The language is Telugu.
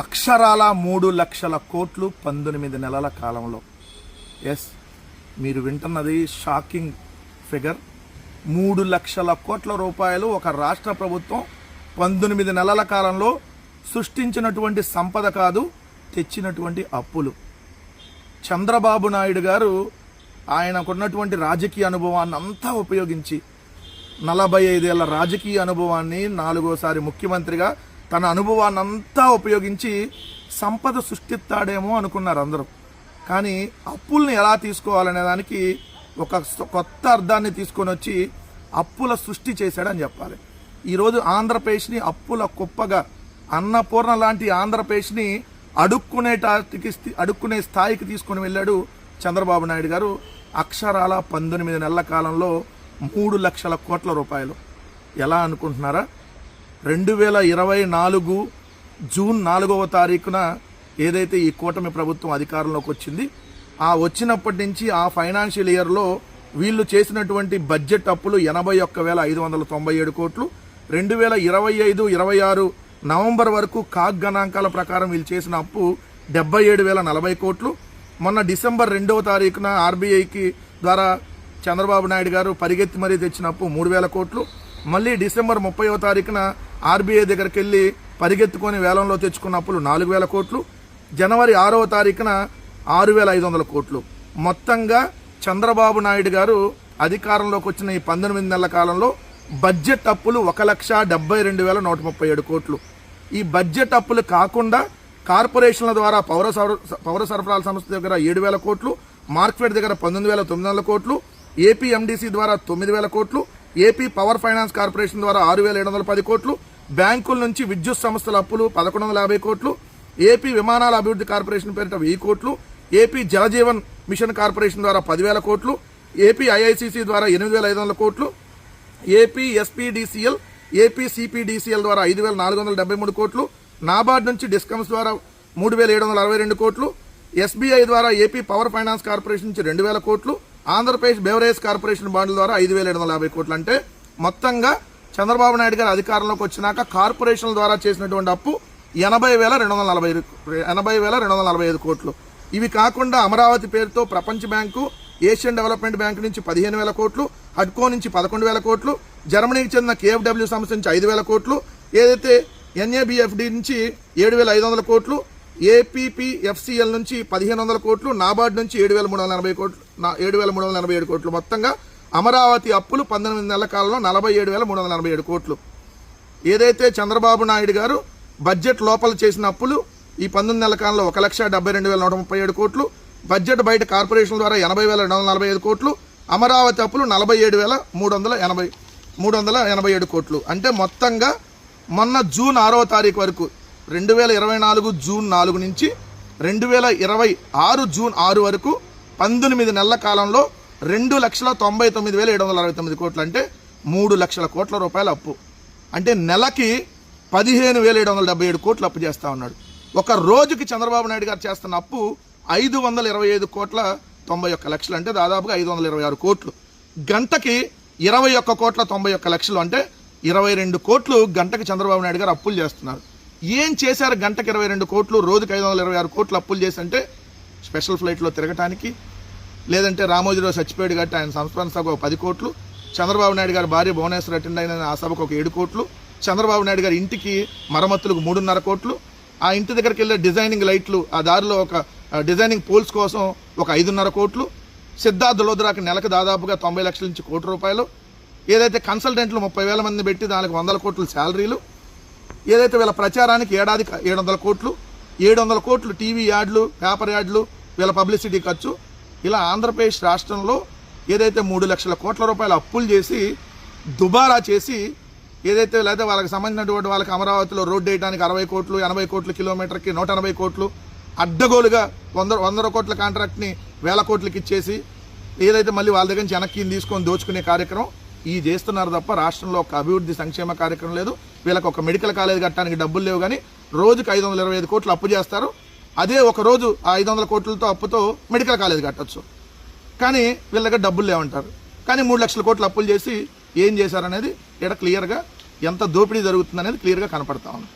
అక్షరాల మూడు లక్షల కోట్లు పంతొమ్మిది నెలల కాలంలో. ఎస్ మీరు వింటున్నది షాకింగ్ ఫిగర్. మూడు లక్షల కోట్ల రూపాయలు ఒక రాష్ట్ర ప్రభుత్వం పంతొమ్మిది నెలల కాలంలో సృష్టించినటువంటి సంపద కాదు తెచ్చినటువంటి అప్పులు. చంద్రబాబు నాయుడు గారు ఆయనకున్నటువంటి రాజకీయ అనుభవాన్ని అంతా ఉపయోగించి నలభై ఐదేళ్ళ రాజకీయ అనుభవాన్ని నాలుగోసారి ముఖ్యమంత్రిగా తన అనుభవాన్ని అంతా ఉపయోగించి సంపద సృష్టిస్తాడేమో అనుకున్నారు అందరూ. కానీ అప్పుల్ని ఎలా తీసుకోవాలనే దానికి ఒక కొత్త అర్థాన్ని తీసుకొని వచ్చి అప్పుల సృష్టి చేశాడని చెప్పాలి. ఈరోజు ఆంధ్రప్రదేశ్ని అప్పుల కుప్పగా అన్నపూర్ణ లాంటి ఆంధ్రప్రదేశ్ని అడుక్కునేటాటికి అడుక్కునే స్థాయికి తీసుకొని వెళ్ళాడు చంద్రబాబు నాయుడు గారు అక్షరాల పంతొమ్మిది నెలల కాలంలో మూడు లక్షల కోట్ల రూపాయలు. ఎలా అనుకుంటున్నారా? రెండు వేల ఇరవై నాలుగు జూన్ నాలుగవ తారీఖున ఏదైతే ఈ కూటమి ప్రభుత్వం అధికారంలోకి వచ్చింది ఆ వచ్చినప్పటి నుంచి ఆ ఫైనాన్షియల్ ఇయర్లో వీళ్ళు చేసినటువంటి బడ్జెట్ అప్పులు ఎనభై ఒక్క వేల ఐదు వందల తొంభై ఏడు కోట్లు. రెండు వేల ఇరవై ఐదు ఇరవై ఆరు నవంబర్ వరకు కాగ్ గణాంకాల ప్రకారం వీళ్ళు చేసిన అప్పు డెబ్బై ఏడు వేల నలభై కోట్లు. మొన్న డిసెంబర్ రెండవ తారీఖున ఆర్బీఐకి ద్వారా చంద్రబాబు నాయుడు గారు పరిగెత్తి మరీ తెచ్చిన అప్పు మూడు వేల కోట్లు. మళ్ళీ డిసెంబర్ ముప్పైవ తారీఖున ఆర్బీఐ దగ్గరికి వెళ్ళి పరిగెత్తుకొని వేలంలో తెచ్చుకున్న అప్పులు నాలుగు వేల కోట్లు జనవరి ఆరవ తారీఖున ఆరు వేల ఐదు వందల కోట్లు. మొత్తంగా చంద్రబాబు నాయుడు గారు అధికారంలోకి వచ్చిన ఈ పంతొమ్మిది నెలల కాలంలో బడ్జెట్ అప్పులు ఒక లక్ష డెబ్బై రెండు వేల నూట ముప్పై ఏడు కోట్లు. ఈ బడ్జెట్ అప్పులు కాకుండా కార్పొరేషన్ల ద్వారా పౌర పౌర సరఫరాల సంస్థ దగ్గర ఏడు వేల కోట్లు మార్క్ఫెడ్ దగ్గర పంతొమ్మిది వేల తొమ్మిది వందల కోట్లు ఏపీఎండిసి ద్వారా తొమ్మిది వేల కోట్లు ఏపీ పవర్ ఫైనాన్స్ కార్పొరేషన్ ద్వారా ఆరు వేల ఏడు వందల పది కోట్లు బ్యాంకుల నుంచి విద్యుత్ సంస్థల అప్పులు పదకొండు వందల యాభై కోట్లు ఏపీ విమానాల అభివృద్ధి కార్పొరేషన్ పేరిట వెయ్యి కోట్లు ఏపీ జలజీవన్ మిషన్ కార్పొరేషన్ ద్వారా పదివేల కోట్లు ఏపీ ఐఐసిసి ద్వారా ఎనిమిది వేల ఐదు వందల కోట్లు ఏపీ ఎస్పీడీసీఎల్ ఏపీ సిపిడిసిఎల్ ద్వారా ఐదు వేల నాలుగు వందల డెబ్బై మూడు కోట్లు నాబార్డ్ నుంచి డిస్కమ్స్ ద్వారా మూడు వేల ఏడు వందల అరవై రెండు కోట్లు ఎస్బీఐ ద్వారా ఏపీ పవర్ ఫైనాన్స్ కార్పొరేషన్ నుంచి రెండు వేల కోట్లు ఆంధ్రప్రదేశ్ బెవరేజ్ కార్పొరేషన్ బాండ్ల ద్వారా ఐదు వేల ఏడు వందల యాభై కోట్లు అంటే మొత్తంగా చంద్రబాబు నాయుడు గారు అధికారంలోకి వచ్చినాక కార్పొరేషన్ల ద్వారా చేసినటువంటి అప్పు ఎనభై వేల రెండు వందల నలభై ఐదు ఎనభై వేల రెండు వందల నలభై ఐదు కోట్లు. ఇవి కాకుండా అమరావతి పేరుతో ప్రపంచ బ్యాంకు ఏషియన్ డెవలప్మెంట్ బ్యాంక్ నుంచి పదిహేను వేల కోట్లు హడ్కో నుంచి పదకొండు వేల కోట్లు జర్మనీకి చెందిన కేఎఫ్డబ్ల్యూ సంస్థ నుంచి ఐదు వేల కోట్లు ఏదైతే ఎన్ఏబిఎఫ్డి నుంచి ఏడు వేల ఐదు వందల కోట్లు ఏపీపీఎఫ్సిఎల్ నుంచి పదిహేను వందల కోట్లు నాబార్డ్ నుంచి ఏడు వేల మూడు వందల ఎనభై కోట్లు ఏడు వేల మూడు వందల ఎనభై ఏడు కోట్లు. మొత్తంగా అమరావతి అప్పులు పంతొమ్మిది నెలల కాలంలో నలభై ఏడు వేల మూడు వందల ఎనభై ఏడు కోట్లు. ఏదైతే చంద్రబాబు నాయుడు గారు బడ్జెట్ లోపల చేసిన అప్పులు ఈ పంతొమ్మిది నెలల కాలంలో ఒక లక్ష డెబ్బై రెండు వేల నూట ముప్పై ఏడు కోట్లు. బడ్జెట్ బయట కార్పొరేషన్ ద్వారా ఎనభై వేల రెండు వందల నలభై ఐదు కోట్లు. అమరావతి అప్పులు నలభై ఏడు వేల మూడు వందల ఎనభై మూడు వందల ఎనభై ఏడు కోట్లు. అంటే మొత్తంగా మొన్న జూన్ ఆరో తారీఖు వరకు రెండు వేల ఇరవై నాలుగు జూన్ నాలుగు నుంచి రెండు వేల ఇరవై ఆరు జూన్ ఆరు వరకు పంతొమ్మిది నెలల కాలంలో రెండు లక్షల తొంభై తొమ్మిది వేల ఏడు వందల అరవై తొమ్మిది కోట్లు అంటే మూడు లక్షల కోట్ల రూపాయల అప్పు. అంటే నెలకి పదిహేను వేల ఏడు వందల డెబ్బై ఏడు కోట్లు అప్పు చేస్తూ ఉన్నాడు. ఒక రోజుకి చంద్రబాబు నాయుడు గారు చేస్తున్న అప్పు ఐదు వందల ఇరవై ఐదు కోట్ల తొంభై ఒక్క లక్షలు. అంటే దాదాపుగా ఐదు వందల ఇరవై ఆరు కోట్లు. గంటకి ఇరవై ఒక్క కోట్ల తొంభై ఒక్క లక్షలు అంటే ఇరవై రెండు కోట్లు గంటకి చంద్రబాబు నాయుడు గారు అప్పులు చేస్తున్నారు. ఏం చేశారు గంటకి ఇరవై రెండు కోట్లు? రోజుకి ఐదు వందల ఇరవై ఆరు కోట్లు అప్పులు చేసి అంటే స్పెషల్ ఫ్లైట్లో తిరగటానికి లేదంటే రామోజీరావు చచ్చిపోయాడు కాబట్టి ఆయన సంస్మరణ సభ ఒక పది కోట్లు చంద్రబాబు నాయుడు గారి భార్య భువనేశ్వర్ అటెండ్ అయిన ఆ సభకు ఒక ఏడు కోట్లు చంద్రబాబు నాయుడు గారి ఇంటికి మరమ్మతులకు మూడున్నర కోట్లు ఆ ఇంటి దగ్గరికి వెళ్ళే డిజైనింగ్ లైట్లు ఆ దారిలో ఒక డిజైనింగ్ పోల్స్ కోసం ఒక ఐదున్నర కోట్లు సిద్ధార్థ లోద్రాకి నెలకు దాదాపుగా తొంభై లక్షల నుంచి కోటి రూపాయలు ఏదైతే కన్సల్టెంట్లు ముప్పై వేల మంది పెట్టి దానికి వందల కోట్లు శాలరీలు ఏదైతే వీళ్ళ ప్రచారానికి ఏడాది ఏడు వందల కోట్లు ఏడు వందల కోట్లు టీవీ యాడ్లు పేపర్ యాడ్లు వీళ్ళ పబ్లిసిటీ ఖర్చు. ఇలా ఆంధ్రప్రదేశ్ రాష్ట్రంలో ఏదైతే మూడు లక్షల కోట్ల రూపాయలు అప్పులు చేసి దుబారా చేసి ఏదైతే లేదా వాళ్ళకి సంబంధించినటువంటి వాళ్ళకి అమరావతిలో రోడ్డు వేయడానికి అరవై కోట్లు ఎనభై కోట్లు కిలోమీటర్కి నూట ఎనభై కోట్లు అడ్డగోలుగా వంద వందల కోట్ల కాంట్రాక్ట్ని వేల కోట్లకి ఇచ్చేసి ఏదైతే మళ్ళీ వాళ్ళ దగ్గర నుంచి వెనక్కి తీసుకొని దోచుకునే కార్యక్రమం ఈ చేస్తున్నారు తప్ప రాష్ట్రంలో ఒక అభివృద్ధి సంక్షేమ కార్యక్రమం లేదు. వీళ్ళకి ఒక మెడికల్ కాలేజ్ కట్టడానికి డబ్బులు లేవు కానీ రోజుకి ఐదు వందల ఇరవై ఐదు కోట్లు అప్పు చేస్తారు. అదే ఒక రోజు ఆ ఐదు వందల కోట్లతో అప్పుతో మెడికల్ కాలేజ్ కట్టొచ్చు. కానీ వీళ్ళ దగ్గర డబ్బులు లేవంటారు. కానీ మూడు లక్షల కోట్లు అప్పులు చేసి ఏం చేశారనేది ఇక్కడ క్లియర్గా ఎంత దోపిడీ జరుగుతుందనేది క్లియర్గా కనపడతా ఉంది.